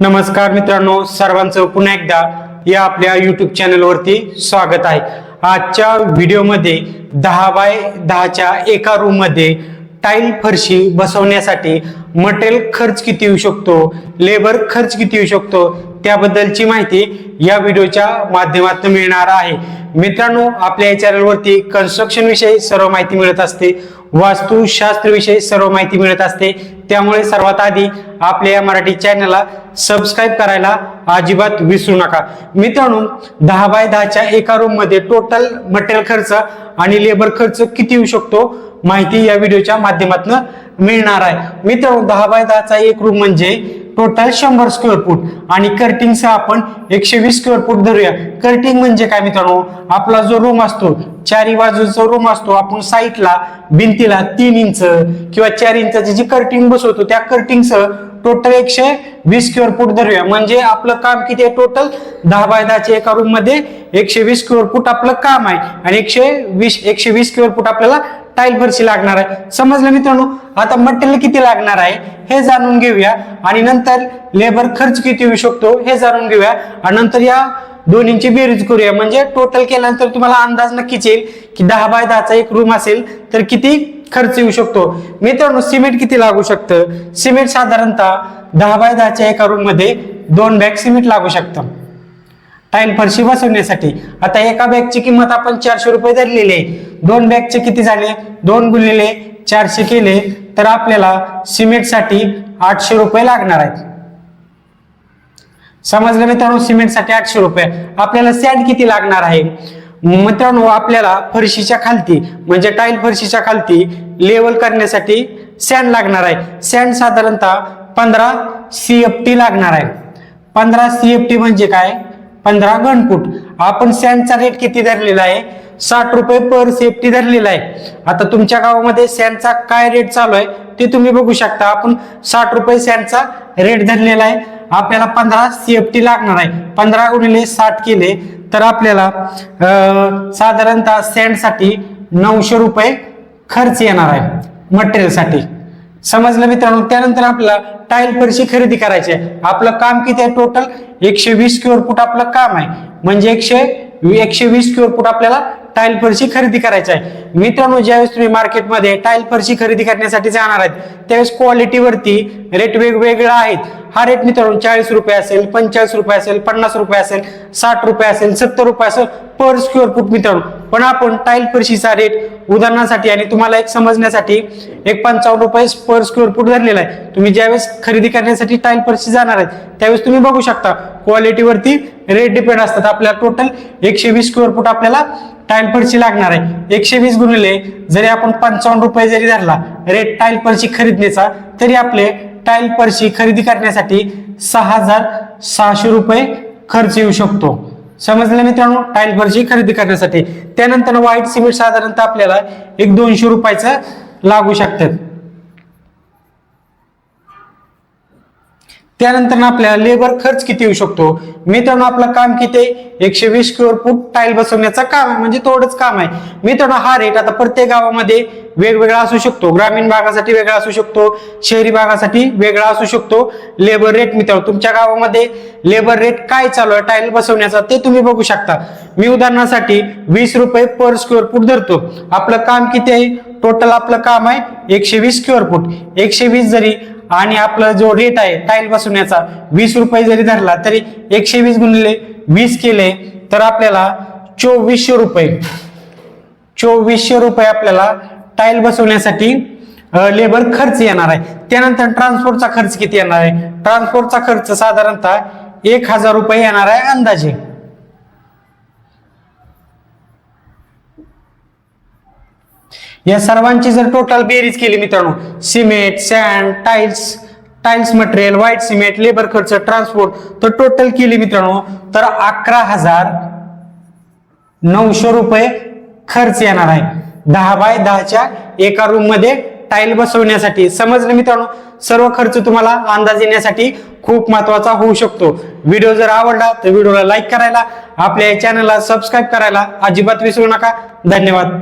नमस्कार मित्रांनो सर्वांचं पुन्हा एकदा या आपल्या युट्यूब चॅनलवरती स्वागत आहे. आजच्या व्हिडिओमध्ये दहा बाय दहाच्या एका रूममध्ये टाईल फरशी बसवण्यासाठी मटेरियल खर्च किती येऊ शकतो लेबर खर्च किती येऊ शकतो त्याबद्दलची माहिती या व्हिडिओच्या माध्यमातून मिळणार आहे. मित्रांनो आपल्या या चॅनलवरती कन्स्ट्रक्शन विषयी सर्व माहिती मिळत असते वास्तुशास्त्र विषयी सर्व माहिती मिळत असते. त्यामुळे सर्वात आधी आपल्या या मराठी चॅनलला सबस्क्राईब करायला अजिबात विसरू नका. मित्रांनो दहा बाय दहाच्या एका रूममध्ये टोटल मटेरियल खर्च आणि लेबर खर्च किती येऊ शकतो माहिती या व्हिडिओच्या माध्यमातून मिळणार आहे. मित्रांनो दहा बाय दहाचा एक रूम म्हणजे टोटल शंभर स्क्वेअर फूट आणि कर्टिंगचा आपण एकशे वीस स्क्वेअर फूट धरूया. कर्टिंग म्हणजे काय मित्रांनो? आपला जो रूम असतो चारी बाजूचा रूम असतो आपण साईडला भिंतीला तीन इंच किंवा चार इंचाची जी कर्टिंग बसवतो त्या कर्टिंगचं टोटल एकशे वीस क्युअर फूट धरूया. म्हणजे आपलं काम किती आहे टोटल दहा बाय दहाच्या एका रूममध्ये एकशे वीस क्युअर फूट आपलं काम आहे. आणि एकशे वीस एकशे वीस क्युअर फूट आपल्याला टाईल फरशी लागणार आहे. समजलं मित्रांनो? आता मटेरियल किती लागणार आहे हे जाणून घेऊया. आणि नंतर लेबर खर्च किती होऊ शकतो हे जाणून घेऊया. आणि नंतर या दोन्हींची बेरीज करूया. म्हणजे टोटल केल्यानंतर तुम्हाला अंदाज नक्कीच येईल की दहा बाय दहाचा एक रूम असेल तर किती? खर्च येऊ शकतो. मित्रांनो सिमेंट किती लागू शकतं? सिमेंट साधारणतः दहा बाय दहाच्या एका रूममध्ये दोन बॅग सिमेंट लागू शकतं. टाईल फरशी बसवण्यासाठी. आता एका बॅगची किंमत आपण चारशे रुपये धरलेली आहे. दोन बॅगचे किती झाले? दोन गुणलेले चारशे केले तर आपल्याला सिमेंटसाठी आठशे रुपये लागणार आहेत. समजलं मित्रांनो? सिमेंटसाठी आठशे रुपये. आपल्याला सॅड किती लागणार आहे? मित्रांनो आपल्याला फरशीच्या खालती म्हणजे टाईल फरशीच्या खालती लेवल करण्यासाठी सॅन्ड लागणार आहे. सॅन साधारणतः पंधरा सी एफ टी लागणार आहे. पंधरा सी एफ टी म्हणजे काय? पंधरा घनफूट. आपण सॅन्डचा रेट किती धरलेला आहे? साठ रुपये पर सेफ्टी धरलेला आहे. आता तुमच्या गावामध्ये सॅन्डचा काय रेट चालू आहे ते तुम्ही बघू शकता. आपण साठ रुपये सॅनचा रेट धरलेला आहे. आपल्याला पंधरा सीएफटी लागणार आहे. पंधरा गुणिले साठ केले तर आपल्याला साधारणतः सॅन्डसाठी नऊशे रुपये खर्च येणार आहे मटेरियलसाठी समजलं मित्रांनो? त्यानंतर आपल्याला टाईल फरशी खरेदी करायची आहे. आपलं काम किती आहे टोटल एकशे वीस स्क्वेअर फूट आपलं काम आहे. म्हणजे एकशे एकशे वीस स्क्वेअर फूट आपल्याला टाईल फरशी खरेदी करायची आहे. मित्रांनो ज्यावेळेस तुम्ही मार्केटमध्ये टाईल फरशी खरेदी करण्यासाठी जाणार आहेत त्यावेळेस क्वालिटीवरती रेट वेगवेगळा आहेत. हा रेट मित्रांनो चाळीस रुपये असेल पंचेचाळीस रुपये असेल पन्नास रुपये असेल साठ रुपये असेल सत्तर रुपये असेल पर स्क्वेअर फूट मित्रांनो. पण आपण टाईल फरशीचा रेट उदाहरणासाठी आणि तुम्हाला एक समजण्यासाठी एक पंचावन्न रुपये पर स्क्वेअर फूट धरलेला आहे. तुम्ही ज्यावेळेस खरेदी करण्यासाठी टाईल फरशी जाणार आहेत त्यावेळेस तुम्ही बघू शकता. क्वालिटीवरती रेट डिपेंड असतात. आपल्याला टोटल एकशे वीस स्क्वेअर फूट आपल्याला टाईल पर्ची लागणार आहे. एकशे वीस गुणिले जरी आपण पंचावन्न रुपये जरी धरला रेट टाईल पर्ची खरेदीचा तरी आपले टाईल पर्ची खरेदी करण्यासाठी सहा हजार सहाशे रुपये खर्च येऊ शकतो. समजलं मित्रांनो? टाईल पर्ची खरेदी करण्यासाठी. त्यानंतर व्हाईट सिमेंट साधारणतः आपल्याला एक दोनशे रुपयाचं लागू शकतात त्यानंतर आपल्याला लेबर खर्च किती येऊ शकतो? मित्रांनो आपलं काम किती आहे? एकशे वीस स्क्वेअर फूट टाईल बसवण्याचं काम आहे म्हणजे तेवढंच काम आहे. मित्रांनो हा रेट आता प्रत्येक गावामध्ये वेगवेगळा असू शकतो. ग्रामीण भागासाठी वेगळा असू शकतो शहरी भागासाठी वेगळा असू शकतो. लेबर रेट मित्रांनो तुमच्या गावामध्ये लेबर रेट काय चालू आहे? टाईल बसवण्याचा ते तुम्ही बघू शकता. मी उदाहरणासाठी वीस रुपये पर स्क्वेअर फूट धरतो. आपलं काम किती आहे? टोटल आपलं काम आहे एकशे वीस स्क्वेअर फूट एकशे वीस जरी आणि आपला जो रेट आहे टाईल बसवण्याचा वीस रुपये जरी धरला तरी एकशे वीस गुणिले वीस केले तर आपल्याला चोवीसशे रुपये. चोवीसशे रुपये आपल्याला टाईल बसवण्यासाठी लेबर खर्च येणार आहे. त्यानंतर ट्रान्सपोर्टचा खर्च किती येणार आहे? ट्रान्सपोर्टचा खर्च साधारणतः एक हजार रुपये येणार आहे अंदाजे. या सर्वांची जर टोटल बेरीज केली मित्रांनो cement sand tiles tiles material white cement labour खर्च ट्रान्सपोर्ट तर टोटल केली मित्रांनो तर अकरा हजार नऊशे रुपये खर्च येणार आहे. दहा बाय दहाच्या एका रूममध्ये टाईल बसवण्यासाठी. समजलं मित्रांनो? सर्व खर्च तुम्हाला अंदाज येण्यासाठी खूप महत्त्वाचा होऊ शकतो. व्हिडिओ जर आवडला तर व्हिडिओला लाईक करायला आपल्या चॅनलला सबस्क्राईब करायला अजिबात विसरू नका. धन्यवाद.